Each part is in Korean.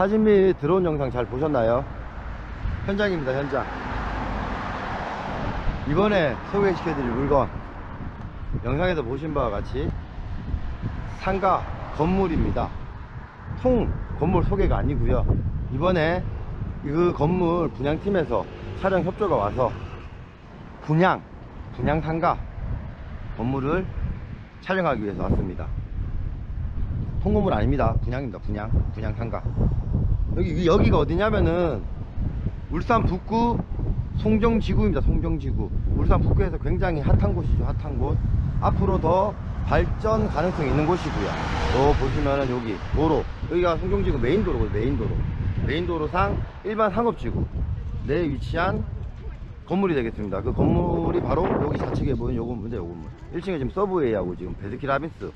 사진 및 드론 영상 잘 보셨나요? 현장입니다, 현장. 이번에 소개시켜드릴 물건, 영상에서 보신 바와 같이 상가 건물입니다. 통 건물 소개가 아니고요. 이번에 그 건물 분양팀에서 촬영 협조가 와서 분양, 분양 상가 건물을 촬영하기 위해서 왔습니다. 통건물 아닙니다. 분양입니다. 분양. 분양 상가. 여기, 여기가 어디냐면은 울산 북구 송정지구입니다. 송정지구. 울산 북구에서 굉장히 핫한 곳이죠. 핫한 곳. 앞으로 더 발전 가능성이 있는 곳이고요. 또 보시면은 여기 도로. 여기가 송정지구 메인 도로고 메인 도로. 메인 도로상 일반 상업지구 내에 위치한 건물이 되겠습니다. 그 건물이 바로 여기 좌측에 보이는 요 건물인데 요 건물. 1층에 지금 서브웨이하고 지금 베스킨 라빈스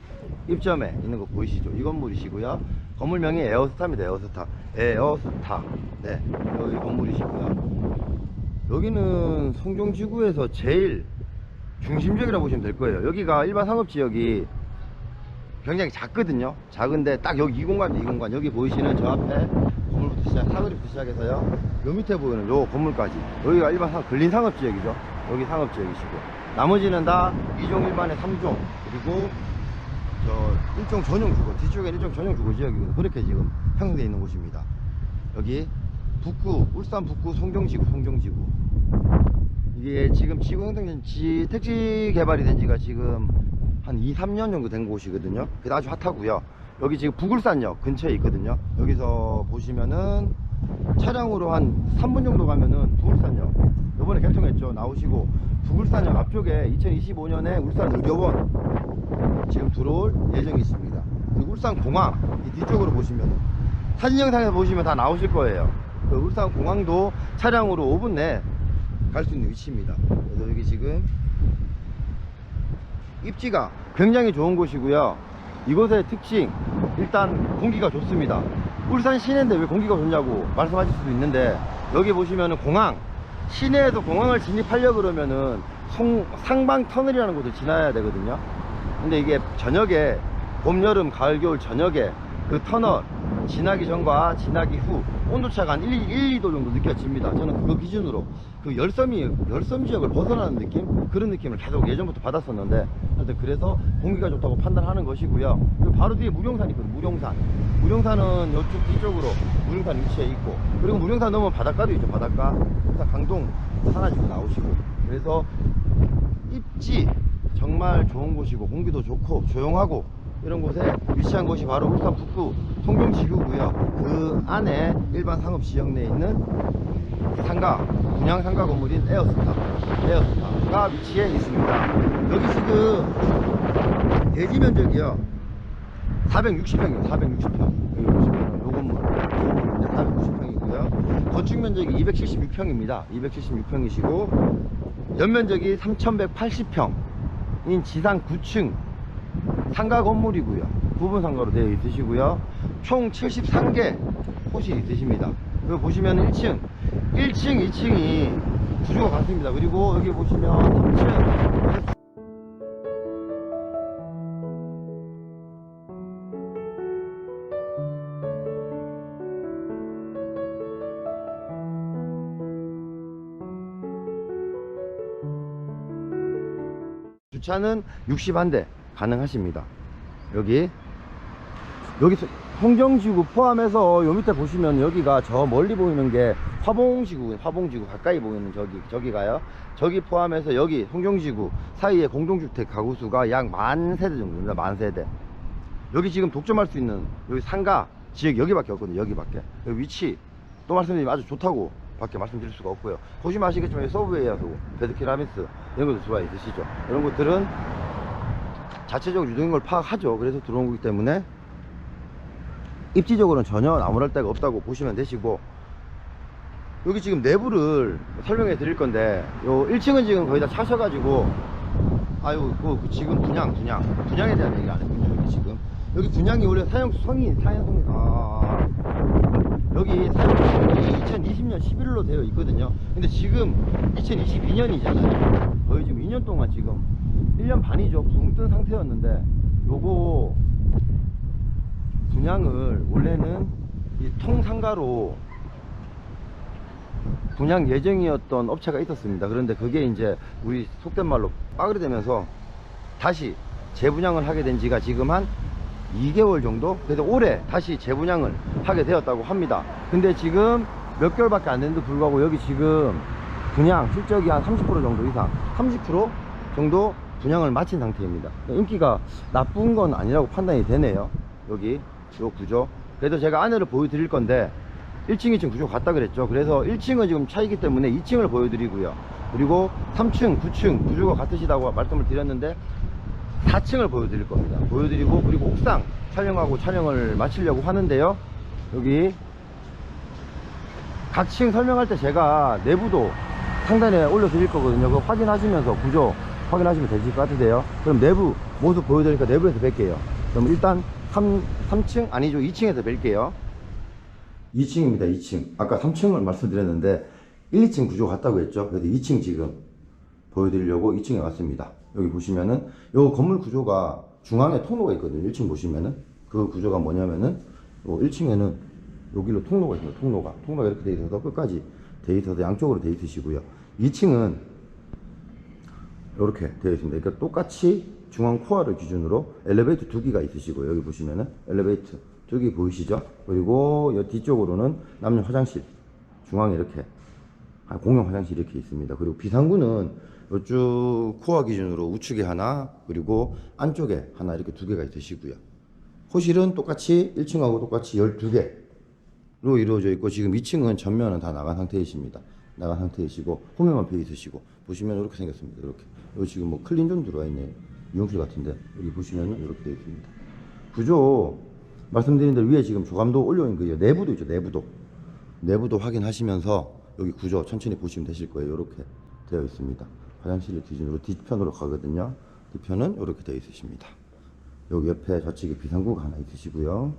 입점에 있는 거 보이시죠? 이 건물이시고요. 건물명이 에어스타입니다. 에어스타. 에어스타. 네. 여기 건물이시고요. 여기는 송정지구에서 제일 중심지역이라고 보시면 될 거예요. 여기가 일반 상업지역이 굉장히 작거든요. 작은데 딱 여기 이 공간입니다. 이 공간. 여기 보이시는 저 앞에 건물부터 시작, 사거리부터 시작해서요. 요 밑에 보이는 요 건물까지. 여기가 일반 상, 근린 상업지역이죠. 여기 상업지역이시고. 나머지는 다 2종 일반의 3종. 그리고 저 일종 전용 주거. 뒤쪽에 일종 전용 주거 지역이거든요. 그렇게 지금 형성되어 있는 곳입니다. 여기 북구, 울산 북구 송정지구, 송정지구. 이게 지금 지구 형성된 지, 택지 개발이 된 지가 지금 한 2, 3년 정도 된 곳이거든요. 그게 아주 핫하고요. 여기 지금 북울산역 근처에 있거든요. 여기서 보시면은 차량으로 한 3분 정도 가면은 북울산역. 요번에 개통했죠. 나오시고 북울산역 앞쪽에 2025년에 울산 의료원 지금 들어올 예정이 있습니다. 그리고 울산공항 이 뒤쪽으로 보시면은 사진 영상에서 보시면 다 나오실 거예요. 그 울산공항도 차량으로 5분 내에 갈 수 있는 위치입니다. 그래서 여기 지금 입지가 굉장히 좋은 곳이고요. 이곳의 특징, 일단 공기가 좋습니다. 울산 시내인데 왜 공기가 좋냐고 말씀하실 수도 있는데, 여기 보시면은 공항, 시내에서 공항을 진입하려 그러면은 송, 상방 터널이라는 곳을 지나야 되거든요. 근데 이게 저녁에, 봄, 여름, 가을, 겨울 저녁에 그 터널 지나기 전과 지나기 후 온도차가 한 1, 1, 2도 정도 느껴집니다. 저는 그거 기준으로 그 열섬이, 열섬 지역을 벗어나는 느낌? 그런 느낌을 계속 예전부터 받았었는데 하여튼 그래서 공기가 좋다고 판단하는 것이고요. 그리고 바로 뒤에 무룡산이 있거든요. 무룡산. 무령산은 이쪽 뒤쪽으로 무령산 위치에 있고 그리고 무령산 넘으면 바닷가도 있죠 바닷가 그래서 강동 산하지고 나오시고 그래서 입지 정말 좋은 곳이고 공기도 좋고 조용하고 이런 곳에 위치한 곳이 바로 울산 북구 송정지구고요. 그 안에 일반 상업 지역 내에 있는 상가 분양 상가 건물인 에어스타 에어스타가 위치해 있습니다. 여기 지금 대지 면적이요. 460평이에요 460평. 여기 보시면 요 건물. 요 건물 460평이고요. 건축 면적이 276평입니다. 276평이시고 연면적이 3180평 인 지상 9층 상가 건물이고요. 부분 상가로 되어 있으시고요. 총 73개 호실이 있으십니다. 여기 보시면 1층 1층 2층이 구조가 같습니다. 그리고 여기 보시면 3층. 주차는 61대 가능하십니다. 여기 여기서 홍정지구 포함해서 요 밑에 보시면 여기가 저 멀리 보이는 게 화봉지구 화봉지구 가까이 보이는 저기 저기가요. 저기 포함해서 여기 홍정지구 사이에 공동주택 가구 수가 약 만 세대 정도입니다. 만 세대. 여기 지금 독점할 수 있는 여기 상가 지역 여기밖에 없거든요. 여기밖에. 여기 위치 또 말씀드리면 아주 좋다고 밖에 말씀드릴 수가 없고요. 보시면 아시겠지만 여기 서브웨이하고 베드키라미스 이런 것도 들어와 있으시죠. 이런 것들은 자체적으로 유동인 걸 파악하죠. 그래서 들어온 거기 때문에 입지적으로는 전혀 나무랄 데가 없다고 보시면 되시고 여기 지금 내부를 설명해 드릴 건데 요 1층은 지금 거의 다 차셔가지고 아유 그, 그 지금 분양 분양. 분양에 대한 얘기 안 했군요 여기 지금. 여기 분양이 원래 사용성이 사용성이 아. 여기 사용성이 2020년 11월로 되어 있거든요. 근데 지금 2022년이잖아요. 거의 지금 2년 동안 지금 1년 반이죠 붕 뜬 상태였는데 요거 분양을 원래는 이 통상가로 분양 예정이었던 업체가 있었습니다. 그런데 그게 이제 우리 속된 말로 빠그리 되면서 다시 재분양을 하게 된 지가 지금 한 2개월 정도? 그래서 올해 다시 재분양을 하게 되었다고 합니다. 근데 지금 몇 개월밖에 안 됐는데 불구하고 여기 지금 분양 실적이 한 30% 정도 이상, 30% 정도 분양을 마친 상태입니다. 인기가 나쁜 건 아니라고 판단이 되네요. 여기 요 구조. 그래도 제가 안에를 보여드릴 건데 1층, 2층 구조 같다 그랬죠. 그래서 1층은 지금 차이기 때문에 2층을 보여드리고요. 그리고 3층, 9층 구조가 같으시다고 말씀을 드렸는데 4층을 보여드릴 겁니다. 보여드리고 그리고 옥상 촬영하고 촬영을 마치려고 하는데요. 여기 각 층 설명할 때 제가 내부도 상단에 올려 드릴 거거든요. 그거 확인하시면서 구조 확인하시면 되실 것 같으세요. 그럼 내부 모습 보여드리니까 내부에서 뵐게요. 그럼 일단 3, 3층 아니죠 2층에서 뵐게요. 2층입니다. 2층. 아까 3층을 말씀드렸는데 1, 2층 구조 같다고 했죠. 그래서 2층 지금 보여드리려고 2층에 왔습니다. 여기 보시면은 요 건물 구조가 중앙에 통로가 있거든요. 1층 보시면은 그 구조가 뭐냐면은 요 1층에는 여기로 통로가 있습니다. 통로가 통로가 이렇게 돼 있어서 끝까지 돼 있어서 양쪽으로 돼 있으시고요. 2층은 이렇게 되어 있습니다. 그러니까 똑같이 중앙 코어를 기준으로 엘리베이터 두 개가 있으시고 여기 보시면은 엘리베이터 두개 보이시죠? 그리고 이 뒤쪽으로는 남녀 화장실 중앙에 이렇게 아, 공용 화장실이 이렇게 있습니다. 그리고 비상구는 이쪽 코어 기준으로 우측에 하나 그리고 안쪽에 하나 이렇게 두 개가 있으시고요. 호실은 똑같이 1층하고 똑같이 12개로 이루어져 있고 지금 2층은 전면은 다 나간 상태이십니다. 나간 상태이시고 홈에만 펴 있으시고 보시면 이렇게 생겼습니다. 이렇게 여기 지금 뭐 클린존 들어와 있네요. 미용실 같은데 여기 보시면은 이렇게 되어 있습니다. 구조 말씀드린 대로 위에 지금 조감도 올려있는 거예요. 내부도 있죠. 내부도 내부도 확인하시면서 여기 구조 천천히 보시면 되실 거예요. 이렇게 되어 있습니다. 화장실 기준으로 뒤편으로 가거든요. 뒤편은 이렇게 되어 있으십니다. 여기 옆에 저쪽에 비상구가 하나 있으시고요.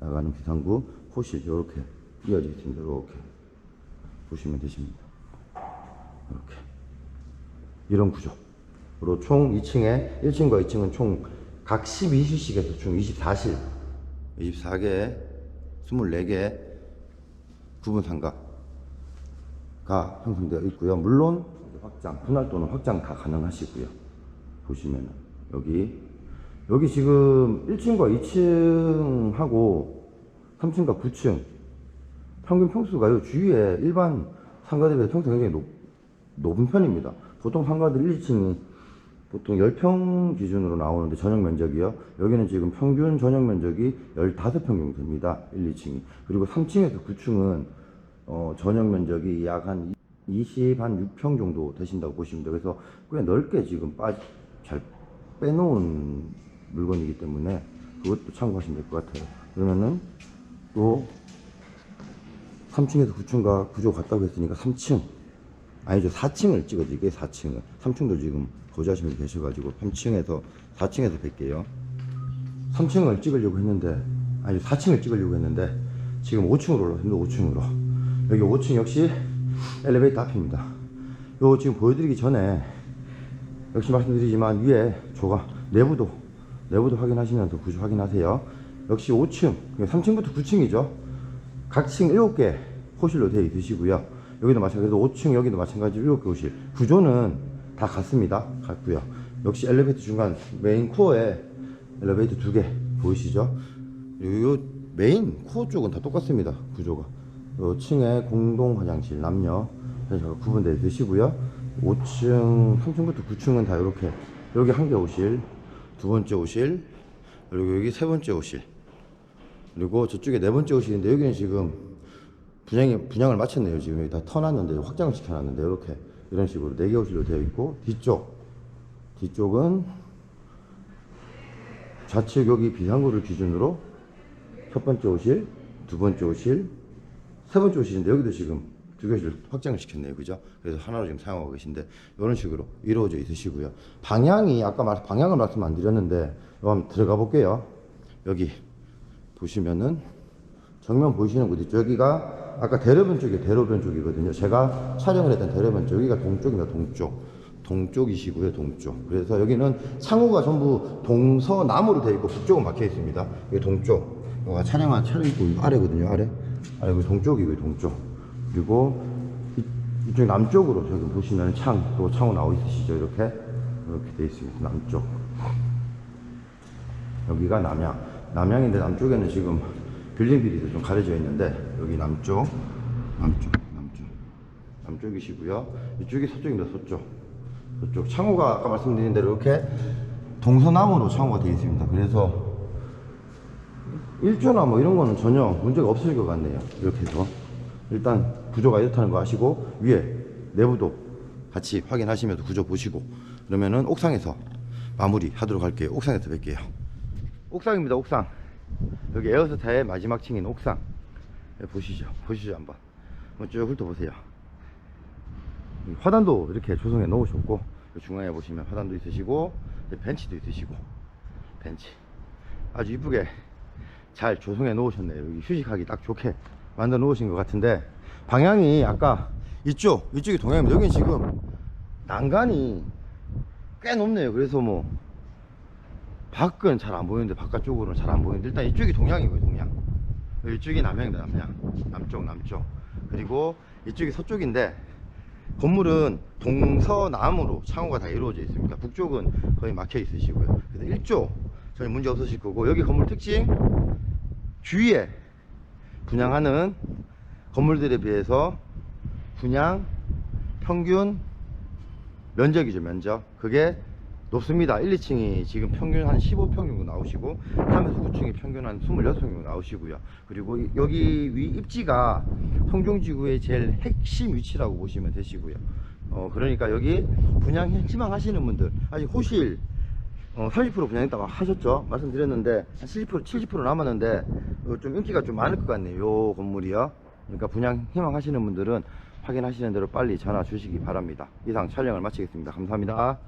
나가는 비상구 호실 이렇게 이어져 있습니다. 이렇게 보시면 되십니다. 이렇게 이런 구조로 총 2층에 1층과 2층은 총 각 12실씩에서 총 24실 24개 24개 구분 상가가 형성되어 있고요. 물론 확장 분할 또는 확장 다 가능하시고요. 보시면은 여기 여기 지금 1층과 2층하고 3층과 9층 평균 평수가요 주위에 일반 상가 대비 평수가 굉장히 높, 높은 편입니다. 보통 상가들 1, 2층이 보통 10평 기준으로 나오는데 전용 면적이요. 여기는 지금 평균 전용 면적이 15평 정도 됩니다. 1, 2층이. 그리고 3층에서 9층은 어, 전용 면적이 약 한 20, 한 6평 정도 되신다고 보시면 돼요. 그래서 꽤 넓게 지금 빠, 잘 빼놓은 물건이기 때문에 그것도 참고하시면 될 것 같아요. 그러면은 또 3층에서 9층과 구조 같다고 했으니까 3층. 아니죠 4층을 찍어드릴게요 4층을. 3층도 지금 거주하시는 분 계셔가지고 3층에서 4층에서 뵐게요. 3층을 찍으려고 했는데 아니 4층을 찍으려고 했는데 지금 5층으로 올라왔습니다 5층으로. 여기 5층 역시 엘리베이터 앞입니다. 요 지금 보여드리기 전에 역시 말씀드리지만 위에 조가 내부도 내부도 확인하시면서 구조 확인하세요. 역시 5층 3층부터 9층이죠 각 층 7개 호실로 되어 있으시고요. 여기도 마찬가지로 5층 여기도 마찬가지로 7개 호실. 구조는 다 같습니다. 같고요. 역시 엘리베이터 중간 메인 코어에 엘리베이터 두 개 보이시죠? 요 메인 코어 쪽은 다 똑같습니다 구조가. 요 층에 공동 화장실 남녀 화장실과 구분되어 있으시고요. 5층 3층부터 9층은 다 이렇게 여기 한개 호실 두 번째 호실 그리고 여기 세 번째 호실 그리고 저쪽에 네 번째 호실인데 여기는 지금 분양이 분양을 마쳤네요. 지금 여기 다 터놨는데 확장을 시켜놨는데 이렇게 이런 식으로 네개 호실로 되어 있고 뒤쪽 뒤쪽은 좌측 여기 비상구를 기준으로 첫 번째 호실, 두 번째 호실, 세 번째 호실인데 여기도 지금 두 개실 확장을 시켰네요. 그죠? 그래서 하나로 지금 사용하고 계신데 이런 식으로 이루어져 있으시고요. 방향이 아까 말 방향을 말씀 안 드렸는데 한번 들어가 볼게요. 여기 보시면은 정면 보이시는 곳 있죠? 여기가 아까 대로변 쪽이 대로변 쪽이거든요. 제가 촬영을 했던 대로변 쪽 여기가 동쪽입니다. 동쪽. 동쪽이시고요. 동쪽. 그래서 여기는 상호가 전부 동서남으로 되어 있고 북쪽은 막혀 있습니다. 여기 동쪽. 여기가 촬영한 촬영 있고 아래거든요. 아래. 아래 여기 동쪽이고요. 동쪽. 그리고 이, 이쪽 남쪽으로 저기 보시면 창, 또 창호 나와 있으시죠? 이렇게. 이렇게 되어 있습니다. 남쪽. 여기가 남양. 남양인데 남쪽에는 지금 빌딩 비리도 좀 가려져 있는데 여기 남쪽, 남쪽, 남쪽, 남쪽이시고요. 이쪽이 서쪽입니다. 서쪽, 서쪽. 창호가 아까 말씀드린 대로 이렇게 동서남으로 창호가 되어 있습니다. 그래서 일조나 뭐 이런 거는 전혀 문제가 없을 것 같네요. 이렇게 해서 일단 구조가 이렇다는 거 아시고 위에 내부도 같이 확인하시면서 구조 보시고 그러면은 옥상에서 마무리 하도록 할게요. 옥상에서 뵐게요. 옥상입니다. 옥상. 여기 에어스타의 마지막 층인 옥상. 여기 보시죠. 보시죠 한번. 한번 쭉 훑어보세요. 이 화단도 이렇게 조성해 놓으셨고 이 중앙에 보시면 화단도 있으시고 벤치도 있으시고 벤치 아주 이쁘게 잘 조성해 놓으셨네요. 여기 휴식하기 딱 좋게 만들어 놓으신 것 같은데 방향이 아까 이쪽 이쪽이 동양입니다. 여기는 지금 난간이 꽤 높네요. 그래서 뭐 밖은 잘 안 보이는데 바깥쪽으로는 잘 안 보이는데 일단 이쪽이 동양이고요 동양. 이쪽이 남양입니다 남양. 남쪽 남쪽. 그리고 이쪽이 서쪽인데 건물은 동서남으로 창호가 다 이루어져 있습니다. 북쪽은 거의 막혀 있으시고요. 그래서 일조 전혀 문제 없으실 거고 여기 건물 특징 주위에 분양하는 건물들에 비해서 분양 평균 면적이죠 면적. 그게 높습니다 1, 2층이 지금 평균 한 15평 정도 나오시고 3에서 9층이 평균 한 26평 정도 나오시고요 그리고 이- 여기 위 입지가 성종지구의 제일 핵심 위치라고 보시면 되시고요 어 그러니까 여기 분양 희망하시는 분들 아직 호실 어, 30% 분양했다고 하셨죠? 말씀드렸는데 한 70% 70% 남았는데 어, 좀 인기가 좀 많을 것 같네요. 요 건물이요. 그러니까 분양 희망하시는 분들은 확인하시는 대로 빨리 전화 주시기 바랍니다. 이상 촬영을 마치겠습니다. 감사합니다.